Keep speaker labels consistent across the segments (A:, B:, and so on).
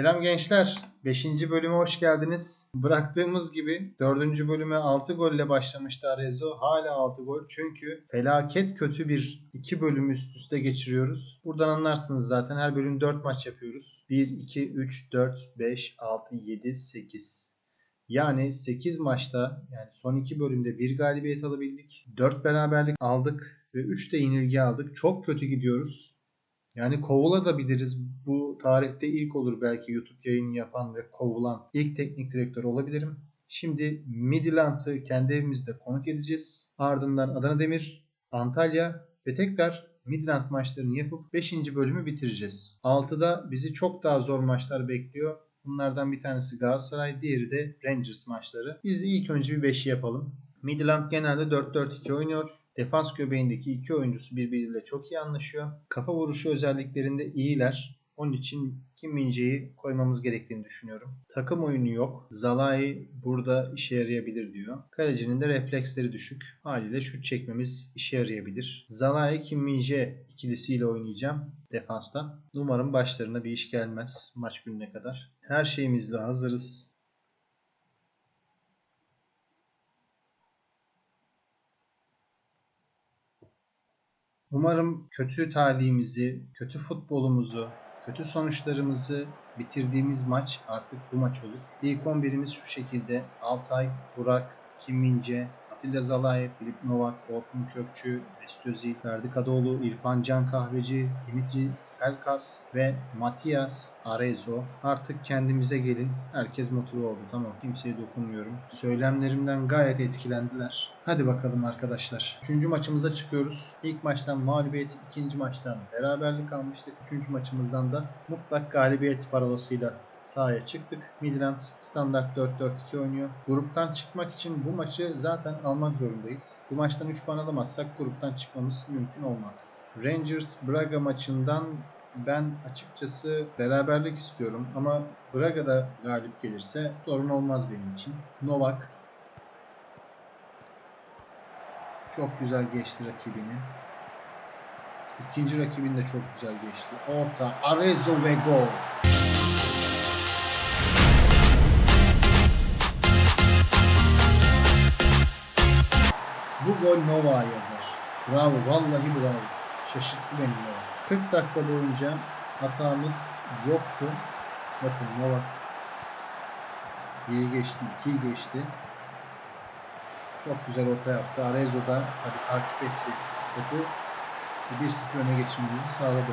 A: Selam gençler. 5. bölüme hoş geldiniz. Bıraktığımız gibi 4. bölüme 6 golle başlamıştı Arezzo. Hala 6 gol çünkü felaket kötü bir 2 bölüm üst üste geçiriyoruz. Buradan anlarsınız zaten her bölüm 4 maç yapıyoruz. 1, 2, 3, 4, 5, 6, 7, 8. Yani 8 maçta yani son 2 bölümde 1 galibiyet alabildik. 4 beraberlik aldık ve 3 de yenilgi aldık. Çok kötü gidiyoruz. Yani kovulabiliriz. Bu tarihte ilk olur belki YouTube yayını yapan ve kovulan ilk teknik direktör olabilirim. Şimdi Midland'ı kendi evimizde konuk edeceğiz. Ardından Adana Demir, Antalya ve tekrar Midland maçlarını yapıp 5. bölümü bitireceğiz. 6'da bizi çok daha zor maçlar bekliyor. Bunlardan bir tanesi Galatasaray, diğeri de Rangers maçları. Biz ilk önce bir 5'i yapalım. Midland genelde 4-4-2 oynuyor. Defans göbeğindeki iki oyuncusu birbiriyle çok iyi anlaşıyor. Kafa vuruşu özelliklerinde iyiler. Onun için Kim Min-jae'yi koymamız gerektiğini düşünüyorum. Takım oyunu yok. Zalai burada işe yarayabilir diyor. Kalecinin de refleksleri düşük. Haliyle şut çekmemiz işe yarayabilir. Zalai Kim Min-jae ikilisiyle oynayacağım defansta. Umarım başlarına bir iş gelmez maç gününe kadar. Her şeyimizle hazırız. Umarım kötü talihimizi, kötü futbolumuzu, kötü sonuçlarımızı bitirdiğimiz maç artık bu maç olur. İlk 11'imiz şu şekilde. Altay, Burak, Kim Mince, Atilla Zalay, Filip Novak, Orkun Kökçü, Mesut Özil, Ferdi Kadıoğlu, İrfan Can Kahveci, Dimitri Pelkas ve Matias Arezzo. Artık kendimize gelin. Herkes motive oldu. Tamam. Kimseye dokunmuyorum. Söylemlerimden gayet etkilendiler. Hadi bakalım arkadaşlar. Üçüncü maçımıza çıkıyoruz. İlk maçtan mağlubiyet, ikinci maçtan beraberlik almıştık. Üçüncü maçımızdan da mutlak galibiyet parolasıyla sahaya çıktık. Midland standart 4-4-2 oynuyor. Gruptan çıkmak için bu maçı zaten almak zorundayız. Bu maçtan 3 puan alamazsak gruptan çıkmamız mümkün olmaz. Rangers Braga maçından ben açıkçası beraberlik istiyorum ama Braga da galip gelirse sorun olmaz benim için. Novak çok güzel geçti rakibini. İkinci rakibin de çok güzel geçti. Orta, Arezzo ve gol. Bu gol Nova'ya yazar. Bravo, vallahi bravo. Şaşırttı beni Nova. 40 dakika boyunca hatamız yoktu. Bakın Nova 1'i geçti, 2'yi geçti. Çok güzel orta yaptı. Arezzo da tabii takip etti topu. 1-0 öne geçmemizi sağladı.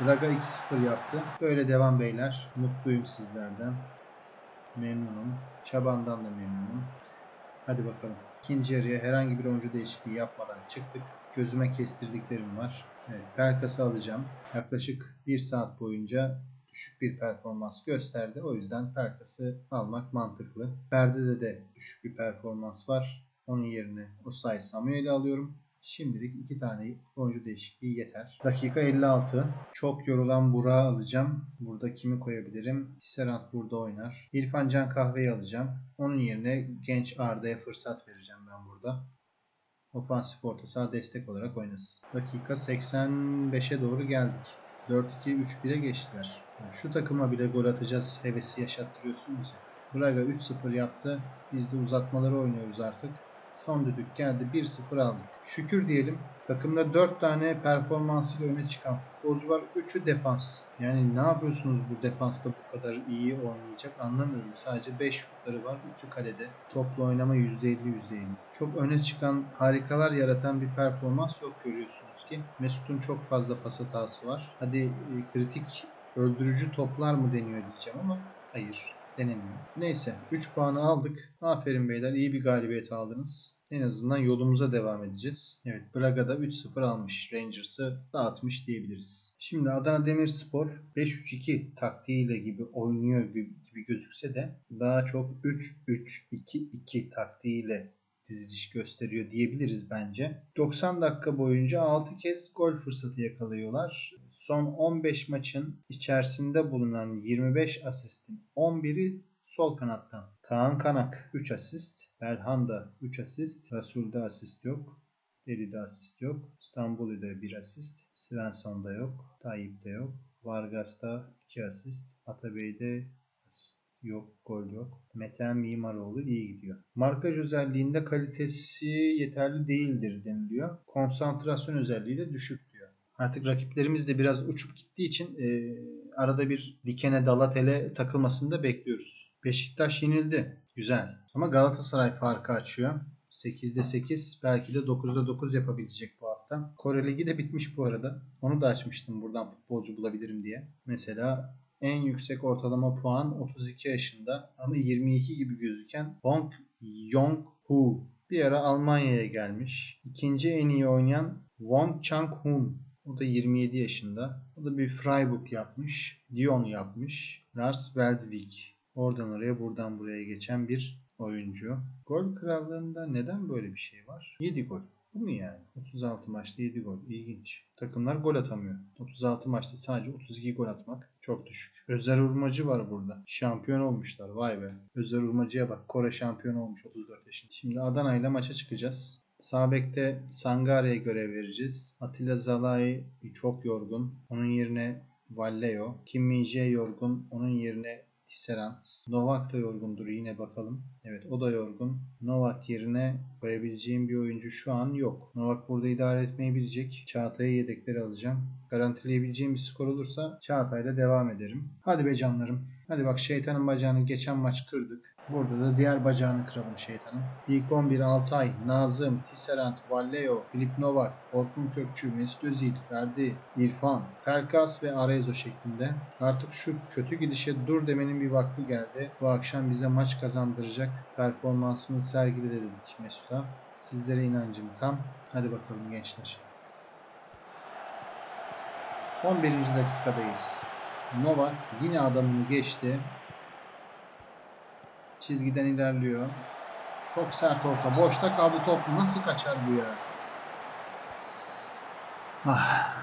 A: Braga 2-0 yaptı. Böyle devam beyler. Mutluyum sizlerden. Memnunum. Çabandan da memnunum. Hadi bakalım. İkinci yarıya herhangi bir oyuncu değişikliği yapmadan çıktık. Gözüme kestirdiklerim var. Evet, Perkas'ı alacağım. Yaklaşık 1 saat boyunca düşük bir performans gösterdi. O yüzden Perkas'ı almak mantıklı. Ferdi'de de düşük bir performans var. Onun yerine Osay Samuel'i alıyorum. Şimdilik iki tane oyuncu değişikliği yeter. Dakika 56. Çok yorulan Burak'ı alacağım. Burada kimi koyabilirim? Tisserand burada oynar. İrfan Can Kahve'yi alacağım. Onun yerine genç Arda'ya fırsat vereceğim ben burada. Ofansif orta saha destek olarak oynasın. Dakika 85'e doğru geldik. 4-2-3-1'e geçtiler. Şu takıma bile gol atacağız hevesi yaşattırıyorsunuz ya. Braga 3-0 yaptı. Biz de uzatmaları oynuyoruz artık. Son düdük geldi 1-0 aldık. Şükür diyelim. Takımda 4 tane performansıyla öne çıkan futbolcu var. 3'ü defans. Yani ne yapıyorsunuz bu defansta bu kadar iyi oynayacak anlamıyorum. Sadece 5 şutları var. 3'ü kalede. Toplu oynama %50 %50. Çok öne çıkan harikalar yaratan bir performans yok görüyorsunuz ki. Mesut'un çok fazla pas hatası var. Hadi e, kritik öldürücü toplar mı deniyor diyeceğim ama hayır denemiyor. Neyse 3 puanı aldık. Aferin beyler iyi bir galibiyet aldınız. En azından yolumuza devam edeceğiz. Evet Braga'da 3-0 almış. Rangers'ı dağıtmış diyebiliriz. Şimdi Adana Demirspor 5-3-2 taktiğiyle gibi oynuyor gibi gözükse de daha çok 3-3-2-2 taktiğiyle diziliş gösteriyor diyebiliriz bence. 90 dakika boyunca 6 kez gol fırsatı yakalıyorlar. Son 15 maçın içerisinde bulunan 25 asistin 11'i sol kanattan. Kaan Kanak 3 asist, Belhanda 3 asist, Rasul'da asist yok. Deli'de asist yok. İstanbul'da 1 asist. Svensson'da yok. Tayyip'te yok. Vargas'ta 2 asist. Atabey'de yok, gol yok. Metehan Mimaroğlu iyi gidiyor. Markaj özelliğinde kalitesi yeterli değildir deniliyor. Konsantrasyon özelliği de düşük diyor. Artık rakiplerimiz de biraz uçup gittiği için e, arada bir dikene dala tele takılmasını da bekliyoruz. Beşiktaş yenildi. Güzel. Ama Galatasaray farkı açıyor. 8'de 8 belki de 9'da 9 yapabilecek bu hafta. Kore Ligi de bitmiş bu arada. Onu da açmıştım buradan futbolcu bulabilirim diye. Mesela en yüksek ortalama puan 32 yaşında ama 22 gibi gözüken Bong Yong-hu. Bir ara Almanya'ya gelmiş. İkinci en iyi oynayan Wong Chang-hun. O da 27 yaşında. O da bir Freiburg yapmış. Lyon yapmış. Lars Veldwijk. Oradan oraya buradan buraya geçen bir oyuncu. Gol krallığında neden böyle bir şey var? 7 gol. Bu mu yani? 36 maçta 7 gol. İlginç. Takımlar gol atamıyor. 36 maçta sadece 32 gol atmak çok düşük. Özer Urmacı var burada. Şampiyon olmuşlar. Vay be. Özer Urmacı'ya bak. Kore şampiyon olmuş 34 yaşında. Şimdi Adana ile maça çıkacağız. Sağ bekte Sangare'ye görev vereceğiz. Atilla Zalai çok yorgun. Onun yerine Valleo. Kim Min-jae yorgun. Onun yerine Tisserand. Novak da yorgundur yine bakalım. Evet o da yorgun. Novak yerine koyabileceğim bir oyuncu şu an yok. Novak burada idare etmeyi bilecek. Çağatay'ı yedekleri alacağım. Garantileyebileceğim bir skor olursa Çağatay'la devam ederim. Hadi be canlarım. Hadi bak şeytanın bacağını geçen maç kırdık. Burada da diğer bacağını kıralım şeytanın. İlk 11 Altay, Nazım, Tisserand, Valleo, Filip Novak, Orkun Kökçü, Mesut Özil, Ferdi, İrfan, Pelkas ve Arezzo şeklinde. Artık şu kötü gidişe dur demenin bir vakti geldi. Bu akşam bize maç kazandıracak performansını sergile dedik Mesut'a. Sizlere inancım tam. Hadi bakalım gençler. 11. dakikadayız. Novak yine adamını geçti. Çizgiden ilerliyor. Çok sert orta. Boşta kaldı top. Nasıl kaçar bu ya? Ah.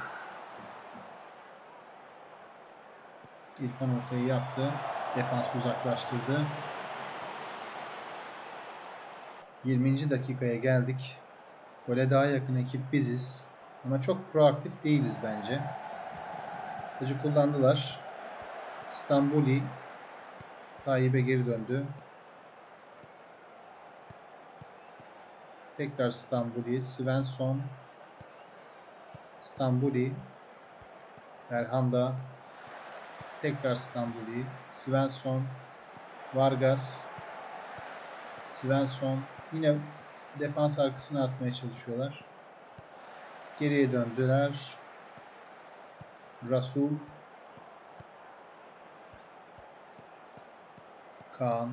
A: İrfan ortayı yaptı. Defans uzaklaştırdı. 20. dakikaya geldik. Gole daha yakın ekip biziz. Ama çok proaktif değiliz bence. Hacı kullandılar. İstanbuli Tayyip'e geri döndü. Tekrar Stambuli, Svensson, Stambuli, Erhanda, tekrar Stambuli, Svensson, Vargas, Svensson. Yine defans arkasına atmaya çalışıyorlar. Geriye döndüler. Rasul, Kaan,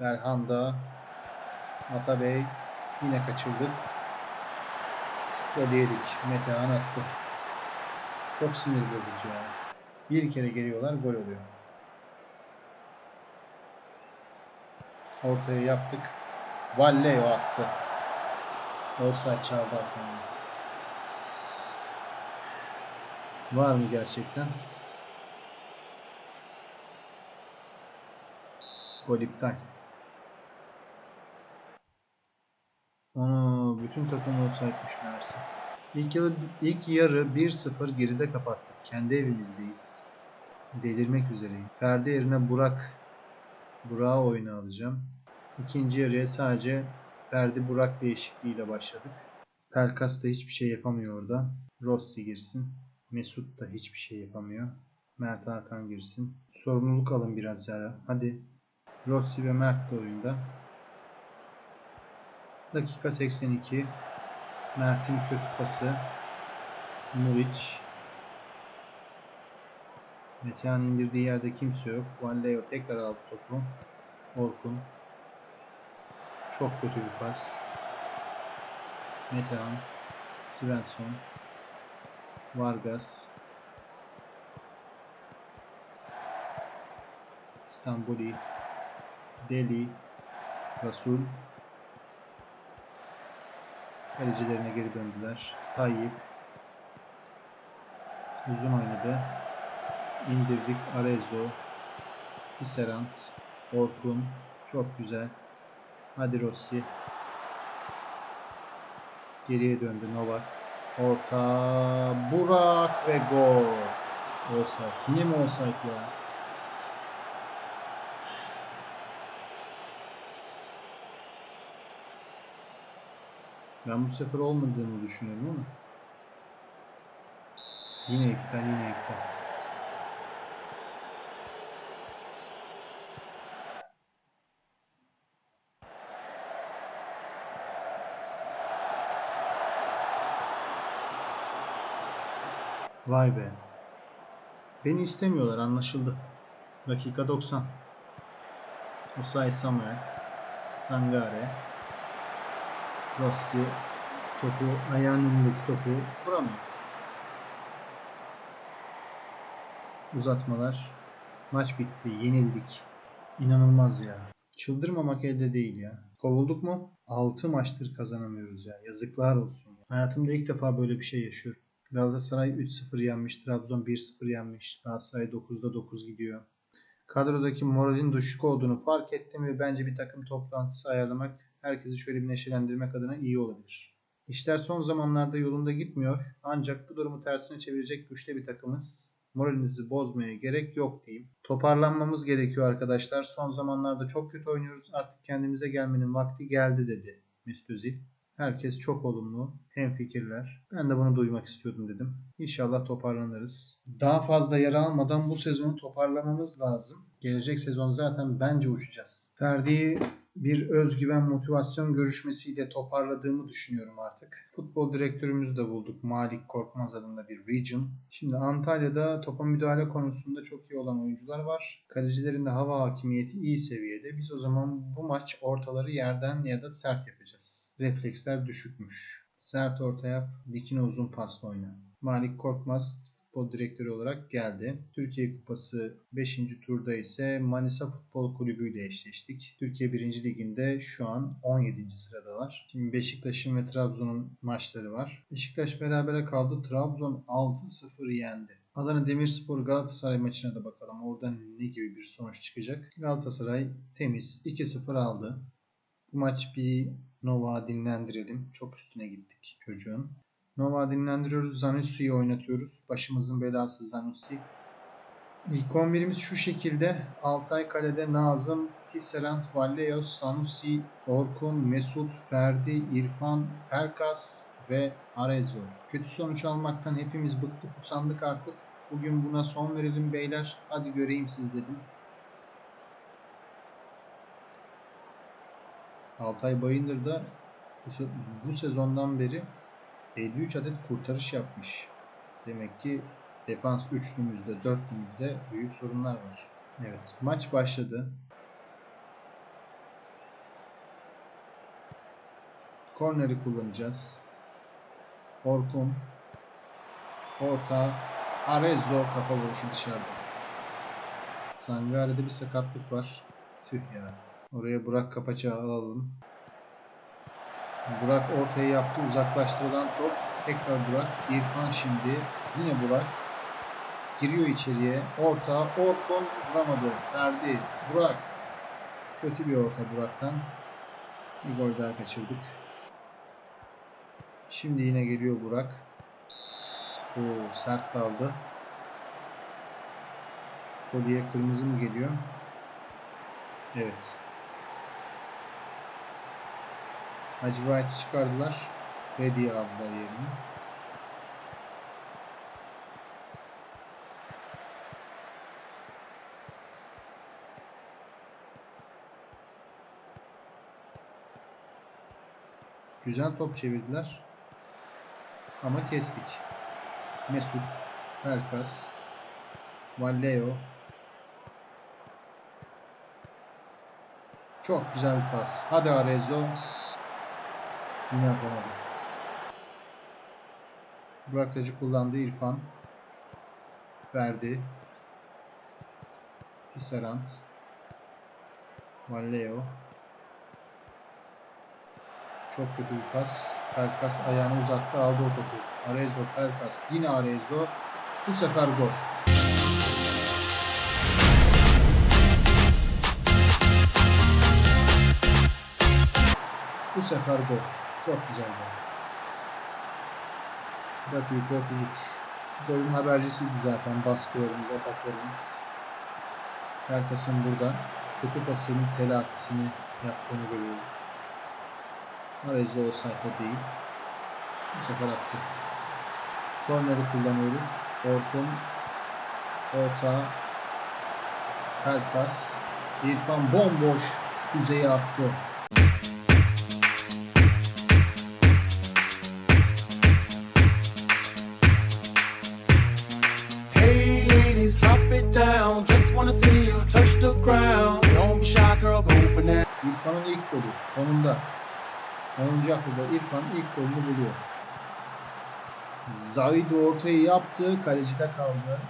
A: Berhanda, Atabey yine kaçırdık. Gol yedik. Metehan attı. Çok sinir bozucu yani. Bir kere geliyorlar gol oluyor. Ortaya yaptık. Valleo attı. Offside çaldı arkamda. Var mı gerçekten? Gol iptal. Ana bütün takım olsaymış meğerse. İlk, yarı, ilk yarı 1-0 geride kapattık. Kendi evimizdeyiz. Delirmek üzereyim. Ferdi yerine Burak. Burak'ı oyuna alacağım. İkinci yarıya sadece Ferdi Burak değişikliğiyle başladık. Pelkas da hiçbir şey yapamıyor orada. Rossi girsin. Mesut da hiçbir şey yapamıyor. Mert Hakan girsin. Sorumluluk alın biraz ya. Hadi. Rossi ve Mert de oyunda. Dakika 82. Mert'in kötü pası. Muriç. Metehan indirdiği yerde kimse yok. Valleo tekrar aldı topu. Orkun. Çok kötü bir pas. Metehan. Svensson. Vargas. İstanbuli. Deli. Rasul. Kalecilerine geri döndüler. Tayyip. Uzun oynadı. İndirdik. Arezzo. Tisserand. Orkun. Çok güzel. Hadi Rossi. Geriye döndü Novak. Orta. Burak ve gol. Offside. Yine mi offside ya? Ben bu sefer olmadığını düşünüyorum ama. Yine iptal, yine iptal. Vay be. Beni istemiyorlar anlaşıldı. Dakika 90. Osay Samuel. Sangare. Rossi topu ayağının önündeki topu vuramıyor. Uzatmalar. Maç bitti. Yenildik. İnanılmaz ya. Çıldırmamak elde değil ya. Kovulduk mu? 6 maçtır kazanamıyoruz ya. Yazıklar olsun. ya. Hayatımda ilk defa böyle bir şey yaşıyorum. Galatasaray 3-0 yenmiş. Trabzon 1-0 yenmiş. Galatasaray 9'da 9 gidiyor. Kadrodaki moralin düşük olduğunu fark ettim ve bence bir takım toplantısı ayarlamak herkesi şöyle bir neşelendirmek adına iyi olabilir. İşler son zamanlarda yolunda gitmiyor ancak bu durumu tersine çevirecek güçte bir takımız. Moralinizi bozmaya gerek yok diyeyim. Toparlanmamız gerekiyor arkadaşlar. Son zamanlarda çok kötü oynuyoruz. Artık kendimize gelmenin vakti geldi dedi Mesut Özil. Herkes çok olumlu, hem fikirler. Ben de bunu duymak istiyordum dedim. İnşallah toparlanırız. Daha fazla yara almadan bu sezonu toparlamamız lazım. Gelecek sezon zaten bence uçacağız. Ferdi'yi bir özgüven motivasyon görüşmesiyle toparladığımı düşünüyorum artık. Futbol direktörümüzü de bulduk. Malik Korkmaz adında bir region. Şimdi Antalya'da topa müdahale konusunda çok iyi olan oyuncular var. Kalecilerin de hava hakimiyeti iyi seviyede. Biz o zaman bu maç ortaları yerden ya da sert yapacağız. Refleksler düşükmüş. Sert orta yap, dikine uzun pasla oyna. Malik Korkmaz futbol direktörü olarak geldi. Türkiye Kupası 5. turda ise Manisa Futbol Kulübü ile eşleştik. Türkiye 1. Liginde şu an 17. sıradalar. Şimdi Beşiktaş'ın ve Trabzon'un maçları var. Beşiktaş berabere kaldı. Trabzon 6-0 yendi. Adana Demirspor Galatasaray maçına da bakalım. Oradan ne gibi bir sonuç çıkacak? Galatasaray temiz 2-0 aldı. Bu maç bir Nova dinlendirelim. Çok üstüne gittik çocuğun. Nova dinlendiriyoruz. Zanussi'yi oynatıyoruz. Başımızın belası Zanussi. İlk 11'imiz şu şekilde. Altay Kale'de Nazım, Tisserand, Valleos, Sanusi, Orkun, Mesut, Ferdi, İrfan, Perkas ve Arezzo. Kötü sonuç almaktan hepimiz bıktık, usandık artık. Bugün buna son verelim beyler. Hadi göreyim siz dedim. Altay Bayındır da bu sezondan beri 53 adet kurtarış yapmış. Demek ki defans üçlümüzde, dörtlümüzde büyük sorunlar var. Evet, maç başladı. Korneri kullanacağız. Orkun. Orta. Arezzo kafa vuruşu dışarıda. Sangare'de bir sakatlık var. Tüh ya. Oraya Burak Kapaç'ı alalım. Burak ortaya yaptı. Uzaklaştırılan top. Tekrar Burak. İrfan şimdi. Yine Burak. Giriyor içeriye. Orta. Orkun vuramadı. Ferdi. Burak. Kötü bir orta Burak'tan. Bir gol daha kaçırdık. Şimdi yine geliyor Burak. Oo, sert kaldı. Kolye kırmızı mı geliyor? Evet. Hacı White'ı çıkardılar. Freddy'yi aldılar yerine. Güzel top çevirdiler. Ama kestik. Mesut, Pelkas, Valleo. Çok güzel bir pas. Hadi Arezzo. Yine atamadı. Bırakıcı kullandı İrfan. Verdi. Tisserand. Valleo. Çok kötü bir pas. Pelkas ayağını uzattı aldı o topu. Arezzo, Pelkas. Yine Arezzo. Bu sefer gol. Bu sefer gol. Çok güzel gol. Dakika 33. Golün habercisiydi zaten baskılarımız, ataklarımız. Pelkas'ın burada kötü pasın telafisini yaptığını görüyoruz. Arezzo offside'da değil. Bu sefer attı. Korneri kullanıyoruz. Orkun orta Pelkas İrfan bomboş yüzeye attı. Sonunda 10. haftada İrfan ilk golünü buluyor. Zahid ortayı yaptı. Kalecide kaldı.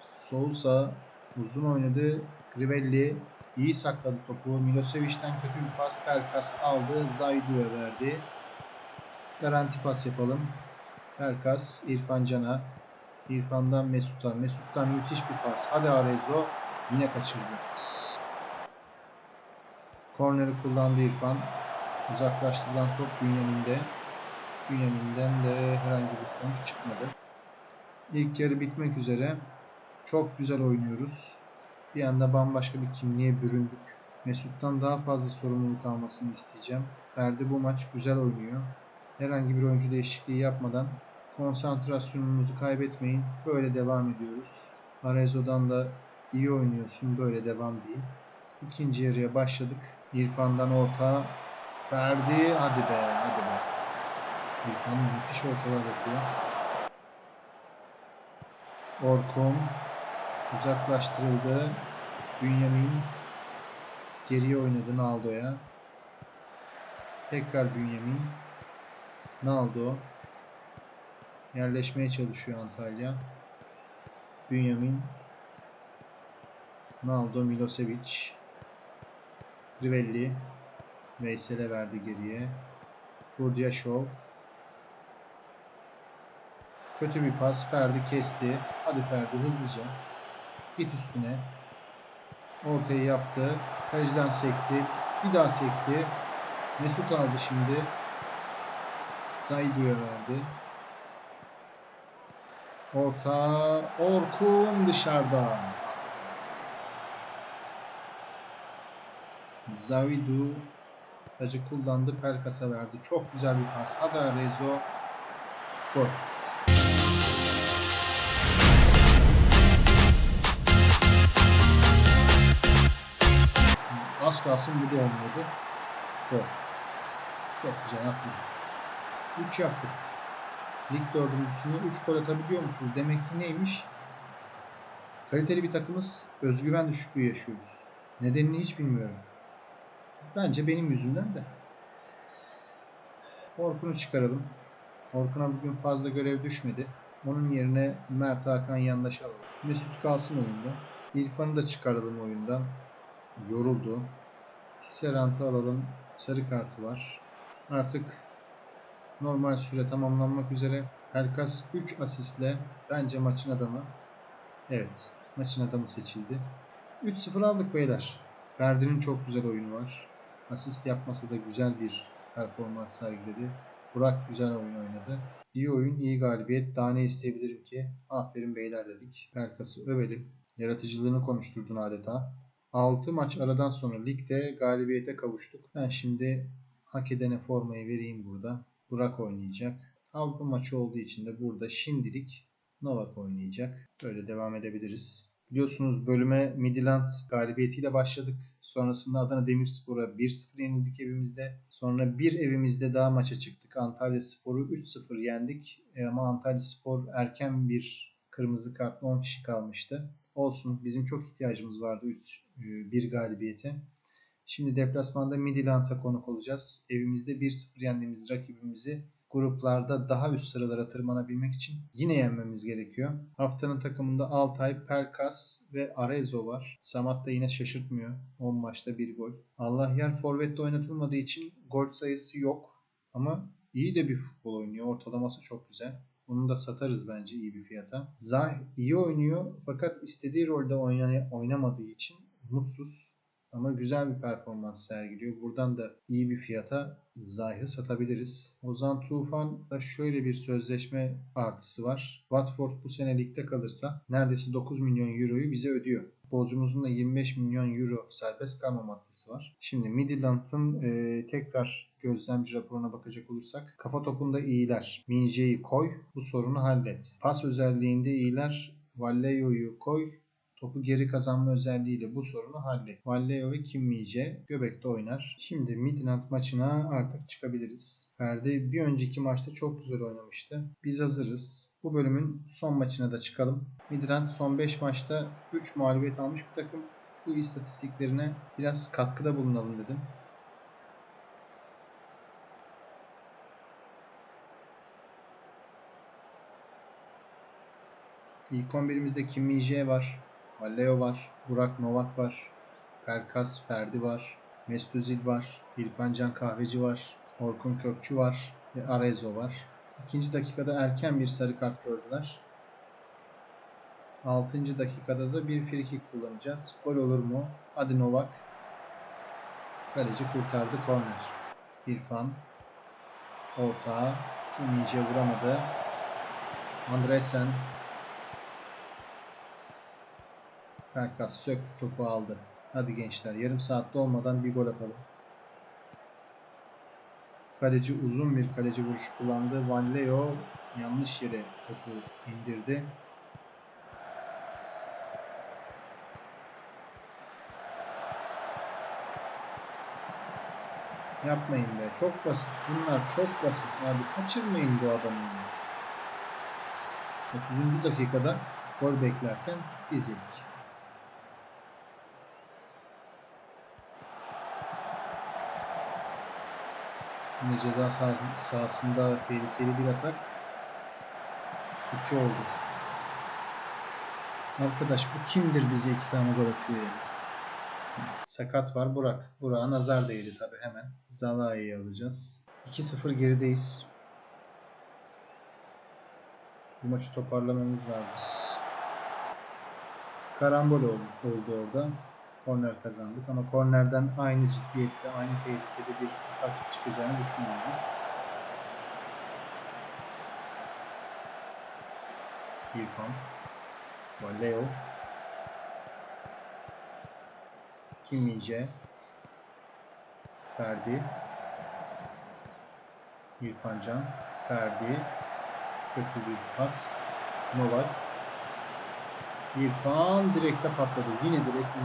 A: Sousa uzun oynadı. Crivelli iyi sakladı topu. Milosevic'den kötü bir pas. Pelkas aldı. Zaidu'ya verdi. Garanti pas yapalım. Pelkas İrfan Can'a. İrfan'dan Mesut'a. Mesut'tan müthiş bir pas. Hadi Arezzo. Yine kaçırdı. Korneri kullandı İrfan. Uzaklaştırılan top Bünyamin'de. Bünyamin'den de herhangi bir sonuç çıkmadı. İlk yarı bitmek üzere. Çok güzel oynuyoruz. Bir anda bambaşka bir kimliğe büründük. Mesut'tan daha fazla sorumluluk almasını isteyeceğim. Ferdi bu maç güzel oynuyor. Herhangi bir oyuncu değişikliği yapmadan konsantrasyonumuzu kaybetmeyin. Böyle devam ediyoruz. Arezzo'dan da iyi oynuyorsun. Böyle devam değil. İkinci yarıya başladık. İrfan'dan orta. Ferdi. Hadi be. Hadi be. İrfan müthiş ortalar yapıyor. Orkun. Uzaklaştırıldı. Bünyamin. Geriye oynadı Naldo'ya. Tekrar Bünyamin. Naldo. Yerleşmeye çalışıyor Antalya. Bünyamin. Naldo Milosevic. Crivelli. Veysel'e verdi geriye. Kurdiyaşov. Kötü bir pas. Ferdi kesti. Hadi Ferdi hızlıca. Git üstüne. Ortayı yaptı. Kaleciden sekti. Bir daha sekti. Mesut aldı şimdi. Zaidu'ya verdi. Orta Orkun dışarıda. Zavidu tacı kullandı. Pelkas'a verdi. Çok güzel bir pas. Hadi Rezo. Gol. Az kalsın bu da olmadı. Gol. Çok güzel yaptı. 3 yaptık. Lig dördüncüsünü 3 gol atabiliyormuşuz. Demek ki neymiş? Kaliteli bir takımız özgüven düşüklüğü yaşıyoruz. Nedenini hiç bilmiyorum. Bence benim yüzümden de. Orkun'u çıkaralım. Orkun'a bugün fazla görev düşmedi. Onun yerine Mert Hakan yandaş alalım. Mesut kalsın oyunda. İrfan'ı da çıkaralım oyundan. Yoruldu. Tisserant'ı alalım. Sarı kartı var. Artık normal süre tamamlanmak üzere. Pelkas 3 asistle bence maçın adamı. Evet, maçın adamı seçildi. 3-0 aldık beyler. Ferdi'nin çok güzel oyunu var. Asist yapması da güzel bir performans sergiledi. Burak güzel oyun oynadı. İyi oyun, iyi galibiyet. Daha ne isteyebilirim ki? Aferin beyler dedik. Pelkas'ı övelim. Yaratıcılığını konuşturdun adeta. 6 maç aradan sonra ligde galibiyete kavuştuk. Ben şimdi hak edene formayı vereyim burada. Burak oynayacak. Avrupa maçı olduğu için de burada şimdilik Novak oynayacak. Böyle devam edebiliriz. Biliyorsunuz bölüme Midland galibiyetiyle başladık. Sonrasında Adana Demirspor'a 1-0 yenildik evimizde. Sonra bir evimizde daha maça çıktık. Antalya Spor'u 3-0 yendik. E, ama Antalya Spor erken bir kırmızı kartla 10 kişi kalmıştı. Olsun bizim çok ihtiyacımız vardı 3 bir galibiyete. Şimdi deplasmanda Midland'a konuk olacağız. Evimizde 1-0 yendiğimiz rakibimizi gruplarda daha üst sıralara tırmanabilmek için yine yenmemiz gerekiyor. Haftanın takımında Altay, Pelkas ve Arezzo var. Samat da yine şaşırtmıyor. 10 maçta 1 gol. Allah yer forvette oynatılmadığı için gol sayısı yok. Ama iyi de bir futbol oynuyor. Ortalaması çok güzel. Onu da satarız bence iyi bir fiyata. Zah iyi oynuyor fakat istediği rolde oynay- oynamadığı için mutsuz. Ama güzel bir performans sergiliyor. Buradan da iyi bir fiyata Zayh'ı satabiliriz. Ozan Tufan'da şöyle bir sözleşme artısı var. Watford bu sene ligde kalırsa neredeyse 9 milyon euroyu bize ödüyor. Futbolcumuzun da 25 milyon euro serbest kalma maddesi var. Şimdi Midland'ın e, tekrar gözlemci raporuna bakacak olursak kafa topunda iyiler. Minje'yi koy bu sorunu hallet. Pas özelliğinde iyiler. Vallejo'yu koy Topu geri kazanma özelliğiyle bu sorunu hallet. Valleo ve Kim Min-jae göbekte oynar. Şimdi Midland maçına artık çıkabiliriz. Ferdi bir önceki maçta çok güzel oynamıştı. Biz hazırız. Bu bölümün son maçına da çıkalım. Midland son 5 maçta 3 mağlubiyet almış bir takım. Bu istatistiklerine biraz katkıda bulunalım dedim. İlk 11'imizde Kim Min-jae var. Valleo var. Burak Novak var. Pelkas Ferdi var. Mesut var. İrfan Can Kahveci var. Orkun Kökçü var. Ve Arezo var. İkinci dakikada erken bir sarı kart gördüler. Altıncı dakikada da bir frikik kullanacağız. Gol olur mu? Hadi Novak. Kaleci kurtardı korner. İrfan. Ortağa. Kim Min-jae vuramadı. Andresen Perkas sök topu aldı. Hadi gençler yarım saatte olmadan bir gol atalım. Kaleci uzun bir kaleci vuruşu kullandı. Van Leo yanlış yere topu indirdi. Yapmayın be. Çok basit. Bunlar çok basit abi. Kaçırmayın bu adamı. 30. dakikada gol beklerken biz. Yine ceza sahası, sahasında tehlikeli bir atak. 2 oldu. Arkadaş bu kimdir bize iki tane gol atıyor ya? Sakat var Burak. Burak'a nazar değdi tabi hemen. Zalai'yi alacağız. 2-0 gerideyiz. Bu maçı toparlamamız lazım. Karambol oldu, oldu orada. Korner kazandık ama kornerden aynı ciddiyette, aynı tehlikede bir atak çıkacağını düşünmüyorum. İrfan. Valeo. Kim Min-jae. Ferdi. İrfan Can. Ferdi. Kötü bir pas. Novak. İrfan direkte patladı. Yine direkt.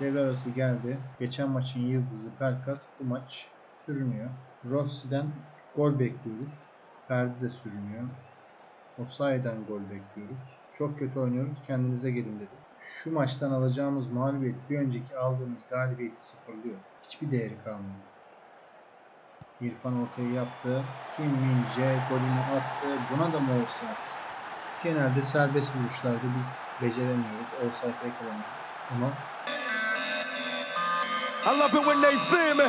A: Devre arası geldi. Geçen maçın yıldızı Pelkas bu maç sürünüyor. Rossi'den gol bekliyoruz. Ferdi de sürünüyor. Osayi'den gol bekliyoruz. Çok kötü oynuyoruz. Kendinize gelin dedi. Şu maçtan alacağımız mağlubiyet bir önceki aldığımız galibiyeti sıfırlıyor. Hiçbir değeri kalmıyor. İrfan ortayı yaptı. Kim Min-jae golünü attı. Buna da mı offside? Genelde serbest vuruşlarda biz beceremiyoruz. Offside'e yakalamıyoruz. Ama
B: I love it when they fear me.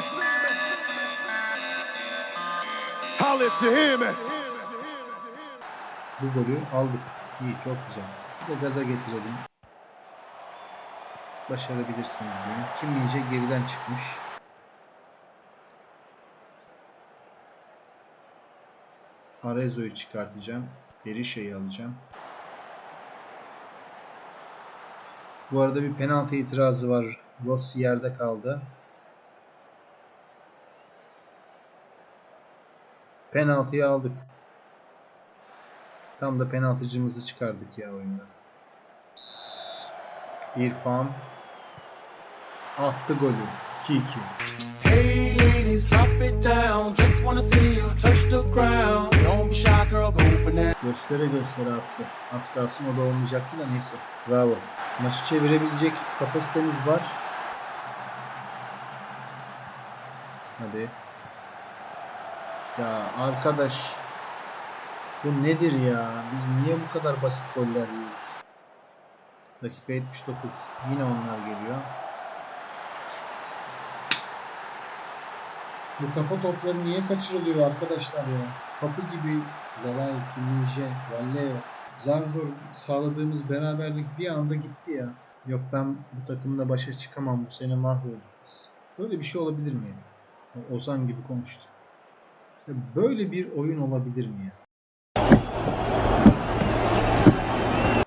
B: Holla if you hear me.
A: bu golü aldık. İyi, çok güzel. De gaza getirelim. Başarabilirsiniz diyeyim. Kim Min-jae geriden çıkmış. Arezo'yu çıkartacağım. Berisha'yı alacağım. Bu arada bir penaltı itirazı var. Rossi yerde kaldı. Penaltıyı aldık. Tam da penaltıcımızı çıkardık ya oyunda. İrfan attı golü. 2-2.
C: Hey ladies, drop it down. Just wanna see you touch the ground. Don't be shy, girl, go open that.
A: Göstere göstere attı. Az kalsın o da olmayacaktı da neyse. Bravo. Maçı çevirebilecek kapasitemiz var. Hadi. Ya arkadaş. Bu nedir ya? Biz niye bu kadar basit goller yiyoruz? Dakika 79. Yine onlar geliyor. Bu kafa topları niye kaçırılıyor arkadaşlar ya? Kapı gibi Zalai, Kiminje, Valleo. Zar zor sağladığımız beraberlik bir anda gitti ya. Yok ben bu takımla başa çıkamam bu sene mahvolduk. Böyle bir şey olabilir mi ya? Ozan gibi konuştu. Böyle bir oyun olabilir mi ya?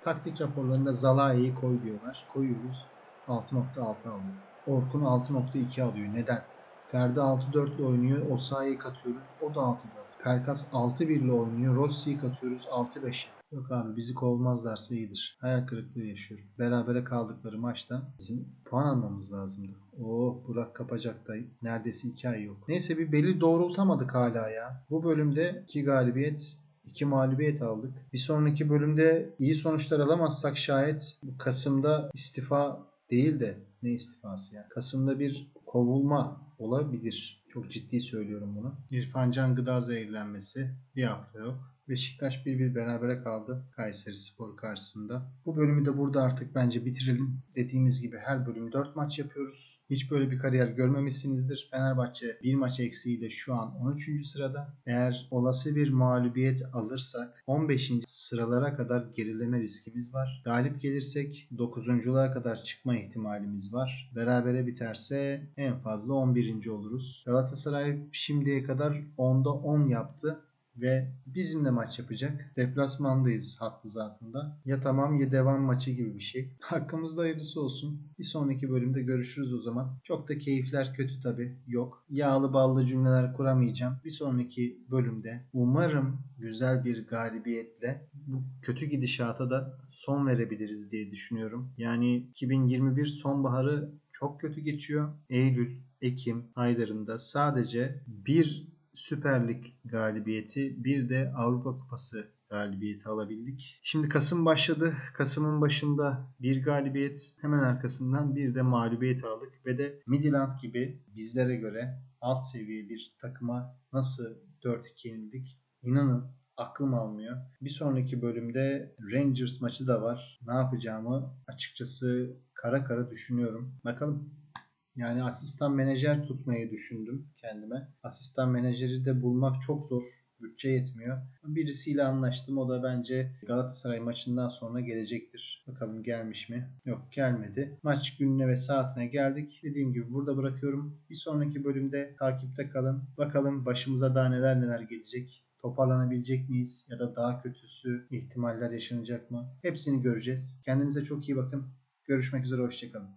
A: Taktik raporlarında Zalai'yi koy diyorlar. Koyuyoruz. 6.6 alıyor. Orkun 6.2 alıyor. Neden? Ferdi 6-4 ile oynuyor. Osayi'yi katıyoruz. O da 6-4. Pelkas 6-1 ile oynuyor. Rossi'yi katıyoruz 6-5'e. Yok abi bizi kovmazlarsa iyidir. Hayal kırıklığı yaşıyorum. Berabere kaldıkları maçta bizim puan almamız lazımdı. Oh Burak kapacak da neredeyse 2 ay yok. Neyse bir belli doğrultamadık hala ya. Bu bölümde 2 galibiyet 2 mağlubiyet aldık. Bir sonraki bölümde iyi sonuçlar alamazsak şayet Kasım'da istifa değil de ne istifası ya? Kasım'da bir kovulma olabilir. Çok ciddi söylüyorum bunu. İrfan Can gıda zehirlenmesi bir hafta yok. Beşiktaş 1-1 berabere kaldı Kayseri Spor karşısında. Bu bölümü de burada artık bence bitirelim. Dediğimiz gibi her bölüm 4 maç yapıyoruz. Hiç böyle bir kariyer görmemişsinizdir. Fenerbahçe bir maç eksiğiyle şu an 13. sırada. Eğer olası bir mağlubiyet alırsak 15. sıralara kadar gerileme riskimiz var. Galip gelirsek 9.luğa kadar çıkma ihtimalimiz var. Berabere biterse en fazla 11. oluruz. Galatasaray şimdiye kadar 10'da 10 yaptı ve bizimle maç yapacak. Deplasmandayız hattı zatında. Ya tamam ya devam maçı gibi bir şey. Hakkımızda hayırlısı olsun. Bir sonraki bölümde görüşürüz o zaman. Çok da keyifler kötü tabi. Yok. Yağlı ballı cümleler kuramayacağım. Bir sonraki bölümde umarım güzel bir galibiyetle bu kötü gidişata da son verebiliriz diye düşünüyorum. Yani 2021 sonbaharı çok kötü geçiyor. Eylül, Ekim aylarında sadece bir Süper Lig galibiyeti bir de Avrupa Kupası galibiyeti alabildik. Şimdi Kasım başladı. Kasım'ın başında bir galibiyet hemen arkasından bir de mağlubiyet aldık ve de Midland gibi bizlere göre alt seviye bir takıma nasıl 4-2 yenildik inanın aklım almıyor. Bir sonraki bölümde Rangers maçı da var. Ne yapacağımı açıkçası kara kara düşünüyorum. Bakalım. Yani asistan menajer tutmayı düşündüm kendime. Asistan menajeri de bulmak çok zor. Bütçe yetmiyor. Birisiyle anlaştım. O da bence Galatasaray maçından sonra gelecektir. Bakalım gelmiş mi? Yok gelmedi. Maç gününe ve saatine geldik. Dediğim gibi burada bırakıyorum. Bir sonraki bölümde takipte kalın. Bakalım başımıza daha neler neler gelecek. Toparlanabilecek miyiz? Ya da daha kötüsü ihtimaller yaşanacak mı? Hepsini göreceğiz. Kendinize çok iyi bakın. Görüşmek üzere. Hoşçakalın.